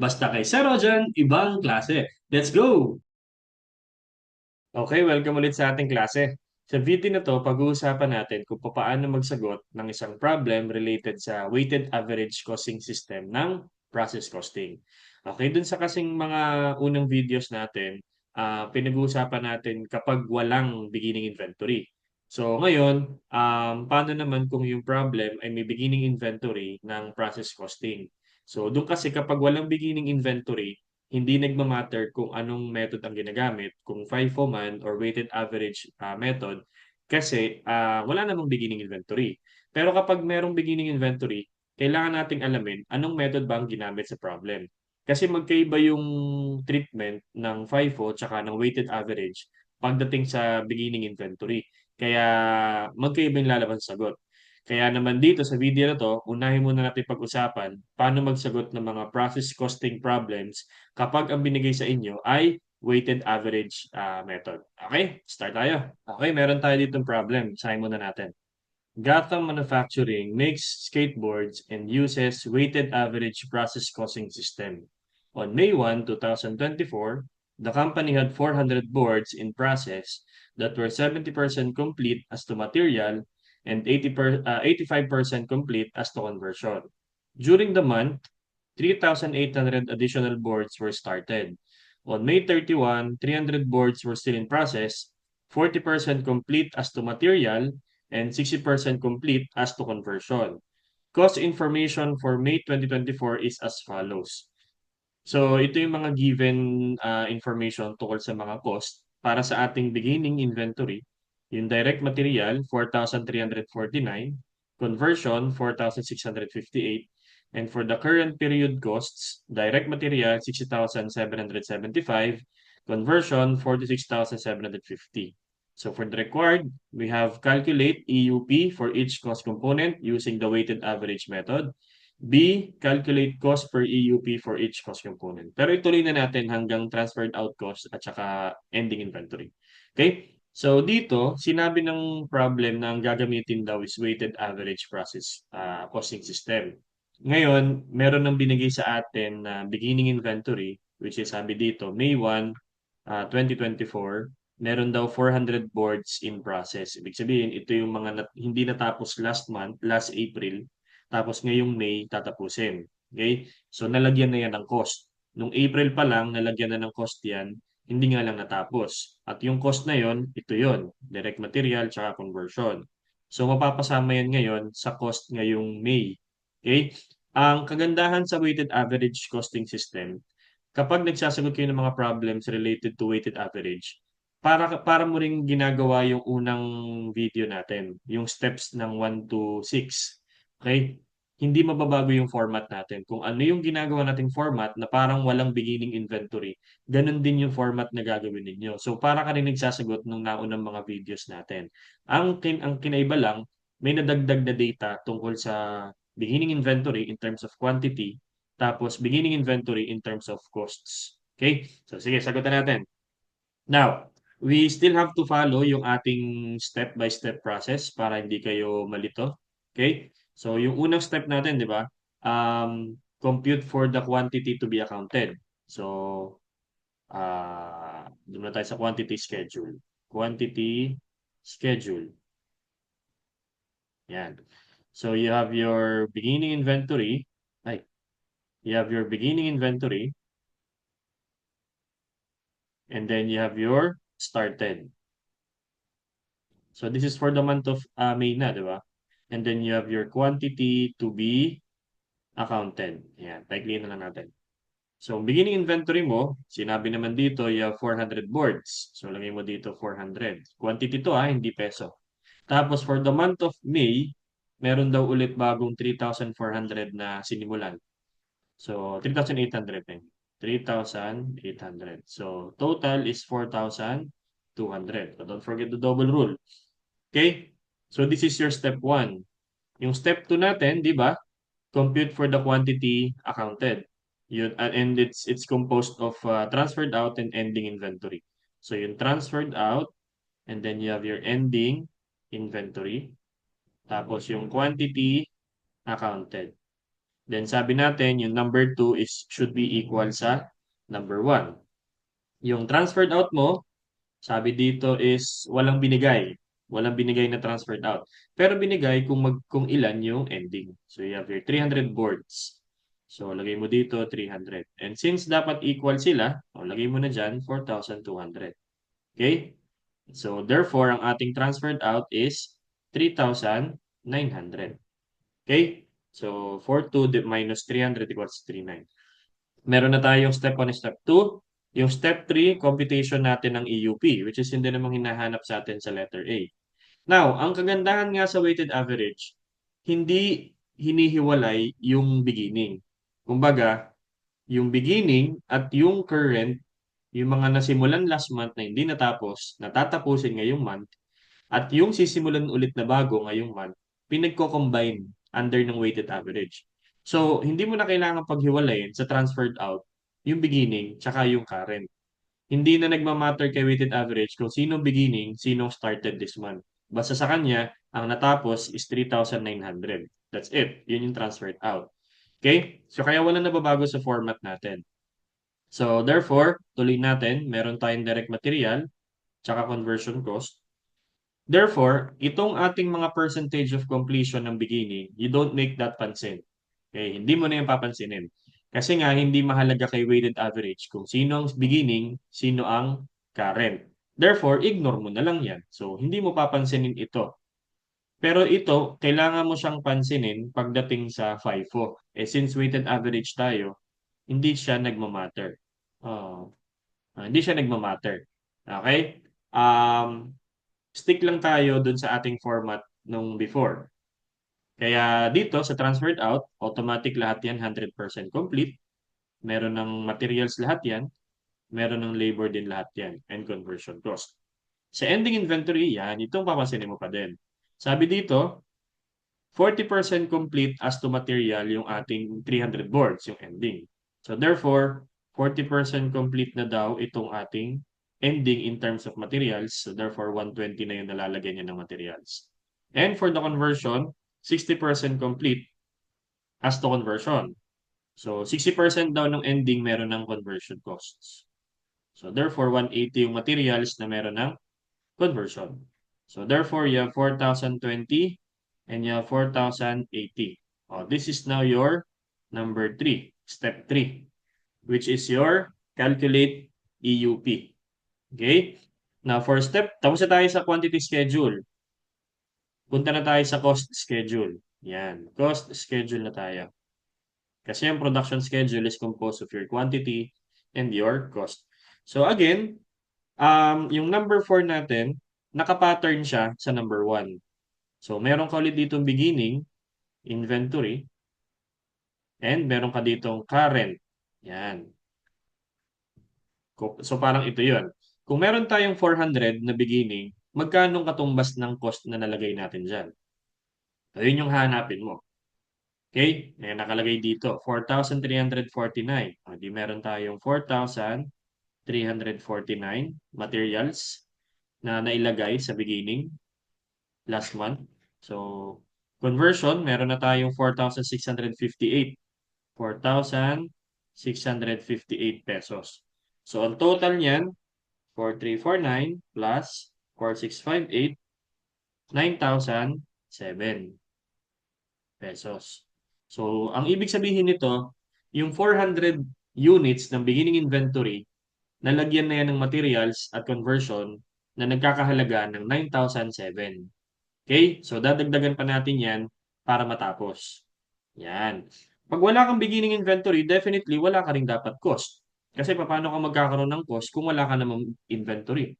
Basta kay Zero dyan, ibang klase. Let's go! Okay, welcome ulit sa ating klase. Sa video na to, pag-uusapan natin kung paano magsagot ng isang problem related sa weighted average costing system ng process costing. Okay, dun sa kasing mga unang videos natin, uh, pinag-uusapan natin kapag walang beginning inventory. So ngayon, um, paano naman kung yung problem ay may beginning inventory ng process costing? So doon kasi kapag walang beginning inventory, hindi nagma-matter kung anong method ang ginagamit, kung FIFO man or weighted average uh, method, kasi uh, wala namang beginning inventory. Pero kapag merong beginning inventory, kailangan nating alamin anong method ba ang ginamit sa problem. Kasi magkaiba yung treatment ng FIFO tsaka ng weighted average pagdating sa beginning inventory. Kaya magkaiba yung lalabas sa sagot. Kaya naman dito sa video na to, unahin muna natin pag-usapan paano magsagot ng mga process costing problems kapag ang binigay sa inyo ay weighted average uh, method. Okay? Start tayo. Okay, meron tayo ditong problem. Sahin muna natin. Gotham Manufacturing makes skateboards and uses weighted average process costing system. On May 1, 2024, the company had 400 boards in process that were 70% complete as to material and 80 per, uh, 85% complete as to conversion. During the month, 3,800 additional boards were started. On May 31, 300 boards were still in process, 40% complete as to material, and 60% complete as to conversion. Cost information for May 2024 is as follows. So, ito yung mga given uh, information tungkol sa mga cost para sa ating beginning inventory yung direct material, 4,349. Conversion, 4,658. And for the current period costs, direct material, 60,775. Conversion, 46,750. So for the required, we have calculate EUP for each cost component using the weighted average method. B, calculate cost per EUP for each cost component. Pero ituloy na natin hanggang transferred out cost at saka ending inventory. Okay? So dito, sinabi ng problem na ang gagamitin daw is weighted average process uh, costing system. Ngayon, meron nang binigay sa atin na beginning inventory, which is sabi dito, May 1, uh, 2024, meron daw 400 boards in process. Ibig sabihin, ito yung mga nat hindi natapos last month, last April, tapos ngayong May tatapusin. Okay? So nalagyan na yan ng cost. Nung April pa lang, nalagyan na ng cost yan hindi nga lang natapos. At yung cost na yon, ito yon, direct material tsaka conversion. So mapapasama yan ngayon sa cost ngayong May. Okay? Ang kagandahan sa weighted average costing system, kapag nagsasagot kayo ng mga problems related to weighted average, para para mo ring ginagawa yung unang video natin, yung steps ng 1 to 6. Okay? Hindi mababago yung format natin. Kung ano yung ginagawa nating format na parang walang beginning inventory, ganun din yung format na gagawin ninyo. So para ka rin nagsasagot ng naunang mga videos natin. Ang, kin ang kinaiba lang, may nadagdag na data tungkol sa beginning inventory in terms of quantity, tapos beginning inventory in terms of costs. Okay? So sige, sagutan natin. Now, we still have to follow yung ating step-by-step -step process para hindi kayo malito. Okay? So, yung unang step natin, di ba? Um, compute for the quantity to be accounted. So, uh, doon na tayo sa quantity schedule. Quantity schedule. Yan. So, you have your beginning inventory. Ay, you have your beginning inventory. And then you have your started. So, this is for the month of uh, May na, di ba? And then you have your quantity to be accounted. Ayan, paikliin na lang natin. So, beginning inventory mo, sinabi naman dito, you have 400 boards. So, lagay mo dito 400. Quantity to ha, hindi peso. Tapos, for the month of May, meron daw ulit bagong 3,400 na sinimulan. So, 3,800 eh. 3,800. So, total is 4,200. So, don't forget the double rule. Okay? So this is your step 1. Yung step 2 natin, di ba? Compute for the quantity accounted. Yun, and it's it's composed of uh, transferred out and ending inventory. So yung transferred out, and then you have your ending inventory. Tapos yung quantity accounted. Then sabi natin, yung number 2 is should be equal sa number 1. Yung transferred out mo, sabi dito is walang binigay. Walang binigay na transferred out. Pero binigay kung mag kung ilan yung ending. So you have your 300 boards. So lagay mo dito 300. And since dapat equal sila, o lagay mo na diyan 4,200. Okay? So therefore ang ating transferred out is 3,900. Okay? So 42 minus 300 equals 39. Meron na tayong step 1 and step 2. Yung step 3, computation natin ng EUP, which is hindi namang hinahanap sa atin sa letter A. Now, ang kagandahan nga sa weighted average, hindi hinihiwalay yung beginning. Kumbaga, yung beginning at yung current, yung mga nasimulan last month na hindi natapos, natatapusin ngayong month, at yung sisimulan ulit na bago ngayong month, pinagko-combine under ng weighted average. So, hindi mo na kailangan paghiwalayin sa transferred out yung beginning tsaka yung current. Hindi na nagmamatter kay weighted average kung sino beginning, sino started this month. Basta sa kanya, ang natapos is 3,900. That's it. Yun yung transferred out. Okay? So, kaya wala nababago sa format natin. So, therefore, tuloy natin, meron tayong direct material tsaka conversion cost. Therefore, itong ating mga percentage of completion ng beginning, you don't make that pansin. Okay? Hindi mo na yung papansinin. Kasi nga, hindi mahalaga kay weighted average kung sino ang beginning, sino ang current. Therefore, ignore mo na lang yan. So, hindi mo papansinin ito. Pero ito, kailangan mo siyang pansinin pagdating sa FIFO. Eh, since weighted average tayo, hindi siya nagmamatter. Uh, uh, hindi siya nagmamatter. Okay? Um, stick lang tayo dun sa ating format nung before. Kaya dito sa transferred out, automatic lahat yan 100% complete. Meron ng materials lahat yan. Meron ng labor din lahat yan and conversion cost. Sa ending inventory, yan, itong papansinin mo pa din. Sabi dito, 40% complete as to material yung ating 300 boards, yung ending. So therefore, 40% complete na daw itong ating ending in terms of materials. So therefore, 120 na yung nalalagay niya ng materials. And for the conversion, 60% complete as to conversion. So 60% daw ng ending meron ng conversion costs. So therefore, 180 yung materials na meron ng conversion. So therefore, you have 4,020 and you have 4,080. Oh, this is now your number 3, step 3, which is your calculate EUP. Okay? Now, for step, tapos na tayo sa quantity schedule. Punta na tayo sa cost schedule. Yan. Cost schedule na tayo. Kasi yung production schedule is composed of your quantity and your cost. So again, um, yung number 4 natin, nakapattern siya sa number 1. So meron ka ulit ditong beginning, inventory, and meron ka ditong current. Yan. So parang ito yon. Kung meron tayong 400 na beginning, magkano katumbas ng cost na nalagay natin dyan? So yun yung hanapin mo. Okay? May nakalagay dito, 4,349. O, di meron tayong 4,349 materials na nailagay sa beginning last month. So, conversion, meron na tayong 4,658. 4,658 pesos. So, ang total niyan, 4,349 plus 4,658, 9,007 pesos. So, ang ibig sabihin nito, yung 400 units ng beginning inventory, nalagyan na yan ng materials at conversion na nagkakahalaga ng 9,007. Okay? So, dadagdagan pa natin yan para matapos. Yan. Pag wala kang beginning inventory, definitely wala ka rin dapat cost. Kasi paano ka magkakaroon ng cost kung wala ka namang inventory?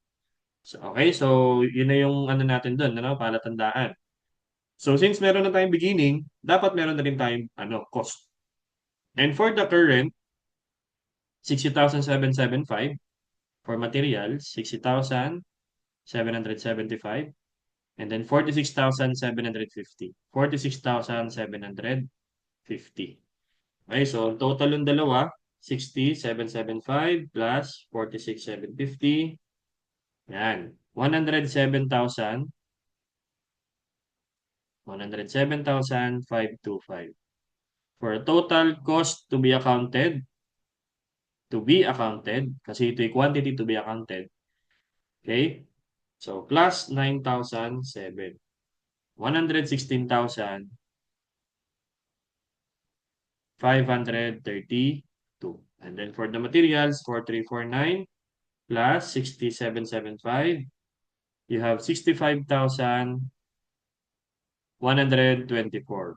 So, okay, so yun na yung ano natin doon, ano, palatandaan. So since meron na tayong beginning, dapat meron na rin tayong ano, cost. And for the current, 60,775 for materials, 60,775 and then 46,750. 46,750. Okay, so total yung dalawa, 60,775 plus 46,750. Yan. 107,000 107,525. for total cost to be accounted, to be accounted, kasi ito yung quantity to be accounted. Okay? So, plus 9,007. 116,532. And then for the materials, 4349 plus 6775, you have 65,124.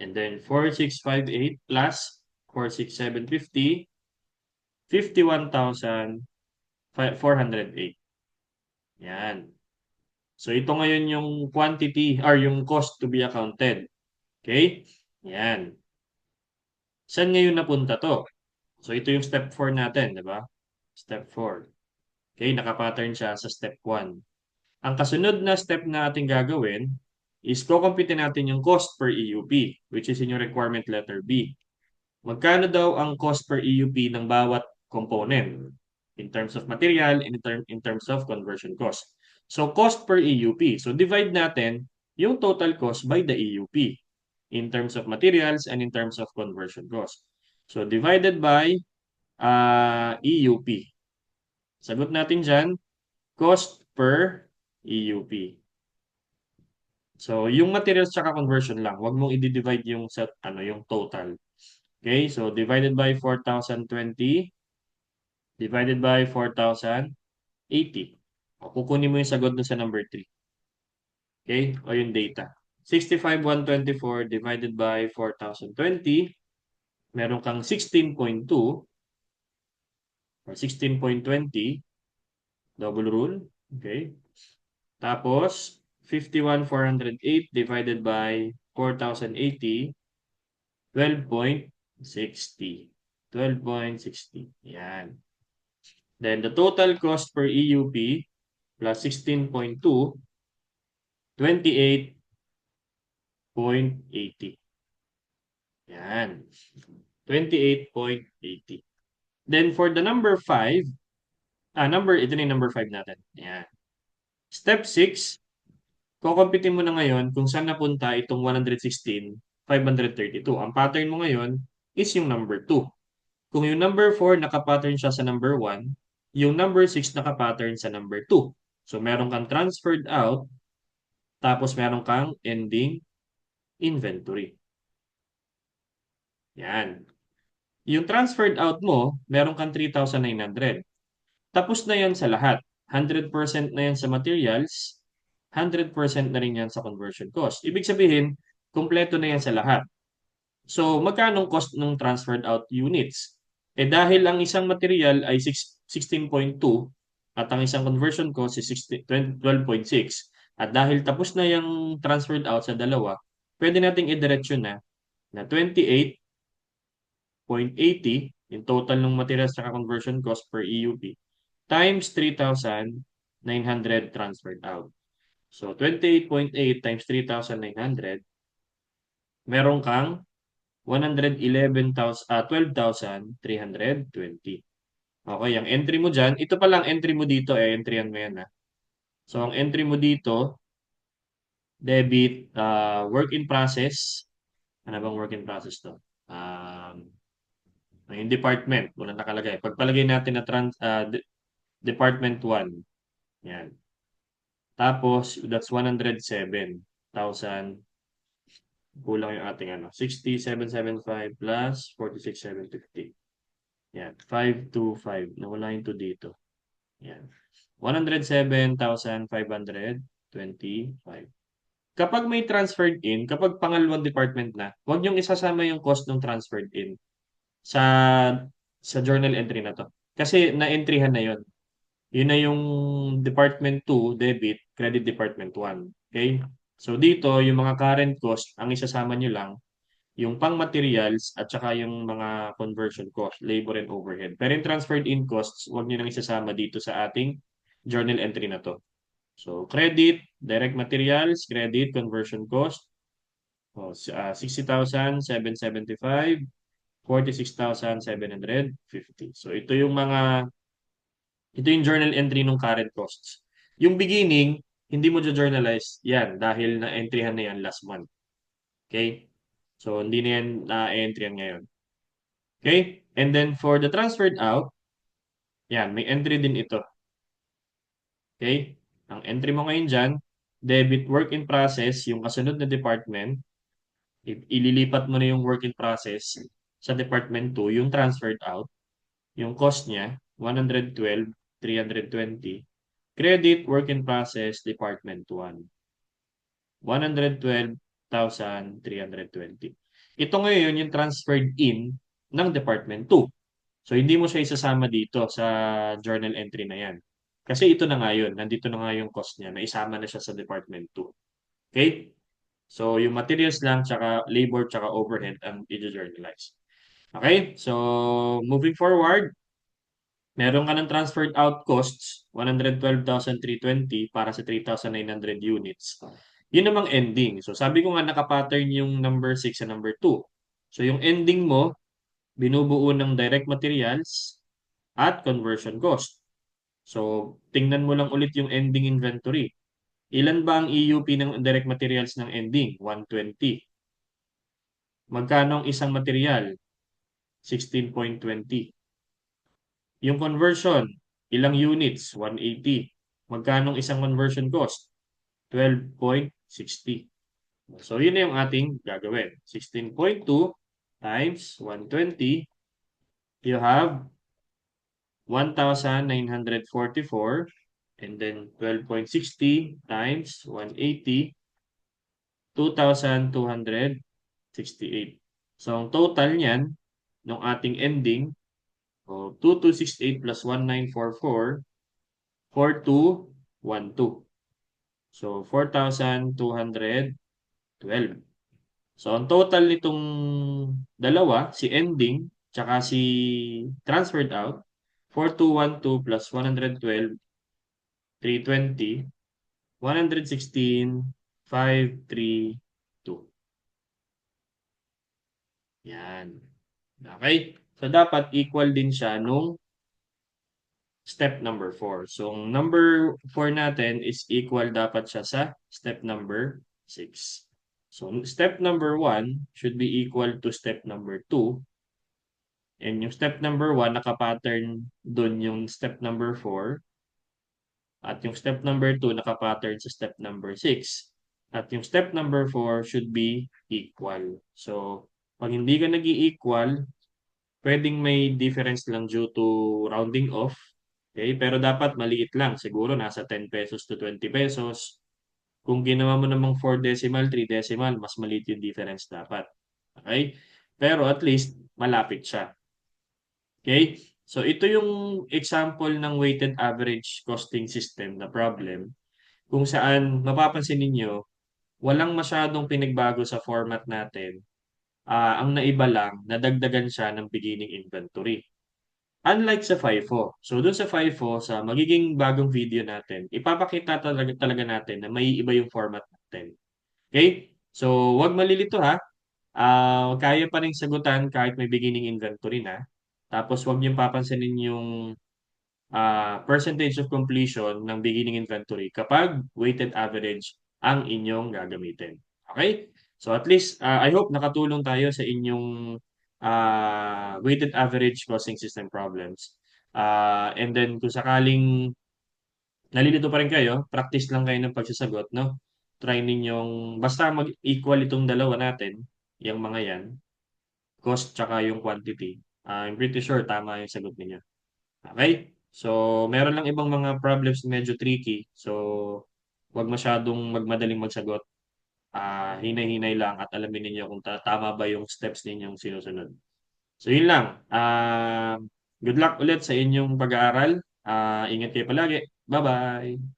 And then 4658 plus 46750, 51,408. Yan. So, ito ngayon yung quantity or yung cost to be accounted. Okay? Yan. Saan ngayon napunta to? So, ito yung step 4 natin, di ba? Step 4. Okay, nakapattern siya sa step 1. Ang kasunod na step na ating gagawin is kukumpitin natin yung cost per EUP, which is in yung requirement letter B. Magkano daw ang cost per EUP ng bawat component in terms of material in, term, in terms of conversion cost. So, cost per EUP. So, divide natin yung total cost by the EUP in terms of materials and in terms of conversion cost. So, divided by uh, EUP. Sagot natin dyan, cost per EUP. So, yung materials tsaka conversion lang. Huwag mong i-divide yung set, ano, yung total. Okay, so divided by 4,020 divided by 4,080. O, kukunin mo yung sagot dun sa number 3. Okay, o yung data. 65,124 divided by 4,020. Meron kang 16.2 or 16.20 double rule. Okay. Tapos, 51,408 divided by 4,080, 12.60. 12.60. Yan. Then, the total cost per EUP plus 16.2, 28.80. Yan. 28.80. Then, for the number 5, ah, number, ito na yung number 5 natin. Yan. Step 6, kukumpitin mo na ngayon kung saan napunta itong 116, 532. Ang pattern mo ngayon is yung number 2. Kung yung number 4 nakapattern siya sa number 1, yung number 6 nakapattern sa number 2. So, meron kang transferred out, tapos meron kang ending inventory. Yan. Yung transferred out mo, meron kang 3,900. Tapos na yan sa lahat. 100% na yan sa materials, 100% na rin yan sa conversion cost. Ibig sabihin, kumpleto na yan sa lahat. So, magkano cost ng transferred out units? Eh dahil ang isang material ay 16.2 at ang isang conversion cost is 12.6 at dahil tapos na yung transferred out sa dalawa, pwede nating idiretso na na 28 0.80 in total ng materials sa conversion cost per EUP times 3,900 transferred out. So, 28.8 times 3,900, meron kang 111,000, uh, 12,320. Okay, ang entry mo dyan, ito pa lang entry mo dito, eh, entry mo yan. Ha? So, ang entry mo dito, debit, uh, work in process. Ano bang work in process to? Um, yung department, wala nakalagay. Pagpalagay natin na trans, uh, de department 1. Yan. Tapos, that's 107,000. Kulang yung ating ano. 6775 plus 46,750. Yan. 525. Nawala yung 2 dito. Yan. 107,525. Kapag may transferred in, kapag pangalawang department na, huwag niyong isasama yung cost ng transferred in sa sa journal entry na to. Kasi na-entryhan na yon. Yun na yung Department 2 debit, Credit Department 1. Okay? So dito, yung mga current cost, ang isasama nyo lang, yung pang materials at saka yung mga conversion cost, labor and overhead. Pero yung transferred in costs, huwag nyo nang isasama dito sa ating journal entry na to. So credit, direct materials, credit, conversion cost, oh, uh, 60,775 46,750. So ito yung mga ito yung journal entry ng current costs. Yung beginning, hindi mo journalize yan dahil na-entryhan na yan last month. Okay? So, hindi na yan na-entry yan ngayon. Okay? And then for the transferred out, yan, may entry din ito. Okay? Ang entry mo ngayon dyan, debit work in process, yung kasunod na department, ililipat mo na yung work in process sa department 2, yung transferred out, yung cost niya, 112, 320. Credit work in process, department 1. 112,320. Ito ngayon yung transferred in ng department 2. So, hindi mo siya isasama dito sa journal entry na yan. Kasi ito na nga yun. Nandito na nga yung cost niya. Naisama na siya sa department 2. Okay? So, yung materials lang, tsaka labor, tsaka overhead ang i-journalize. Okay? So, moving forward, meron ka ng transferred out costs, 112,320 para sa 3,900 units. Yun namang ending. So, sabi ko nga nakapattern yung number 6 sa number 2. So, yung ending mo, binubuo ng direct materials at conversion cost. So, tingnan mo lang ulit yung ending inventory. Ilan ba ang EUP ng direct materials ng ending? 120. Magkano ang isang material? 16.20. Yung conversion, ilang units? 180. Magkano ang isang conversion cost? 12.60. So, yun yung ating gagawin. 16.2 times 120, you have 1,944 and then 12.60 times 180, 2,268. So, ang total niyan, ng ating ending, so 2268 plus 1944, 4212. So, 4,212. So, ang total nitong dalawa, si ending, tsaka si transferred out, 4212 plus 112, 320, 116, 532. Yan. Okay? So, dapat equal din siya nung step number 4. So, number 4 natin is equal dapat siya sa step number 6. So, step number 1 should be equal to step number 2. And yung step number 1, nakapattern dun yung step number 4. At yung step number 2, nakapattern sa step number 6. At yung step number 4 should be equal. So, pag hindi ka nag equal pwedeng may difference lang due to rounding off. Okay? Pero dapat maliit lang. Siguro nasa 10 pesos to 20 pesos. Kung ginawa mo namang 4 decimal, 3 decimal, mas maliit yung difference dapat. Okay? Pero at least, malapit siya. Okay? So, ito yung example ng weighted average costing system na problem kung saan mapapansin ninyo, walang masyadong pinagbago sa format natin uh, ang naiba lang, nadagdagan siya ng beginning inventory. Unlike sa FIFO. So, dun sa FIFO, sa magiging bagong video natin, ipapakita talaga, talaga natin na may iba yung format natin. Okay? So, wag malilito ha. Uh, kaya pa rin sagutan kahit may beginning inventory na. Tapos, wag niyong papansinin yung uh, percentage of completion ng beginning inventory kapag weighted average ang inyong gagamitin. Okay? So at least, uh, I hope nakatulong tayo sa inyong uh, weighted average costing system problems. Uh, and then kung sakaling nalilito pa rin kayo, practice lang kayo ng pagsasagot, no? Try ninyong, basta mag-equal itong dalawa natin, yung mga yan, cost tsaka yung quantity. Uh, I'm pretty sure tama yung sagot niyo. Okay? So, meron lang ibang mga problems medyo tricky. So, wag masyadong magmadaling magsagot uh, hinay-hinay lang at alamin ninyo kung tama ba yung steps ninyong sinusunod. So yun lang. Uh, good luck ulit sa inyong pag-aaral. Uh, ingat kayo palagi. Bye-bye!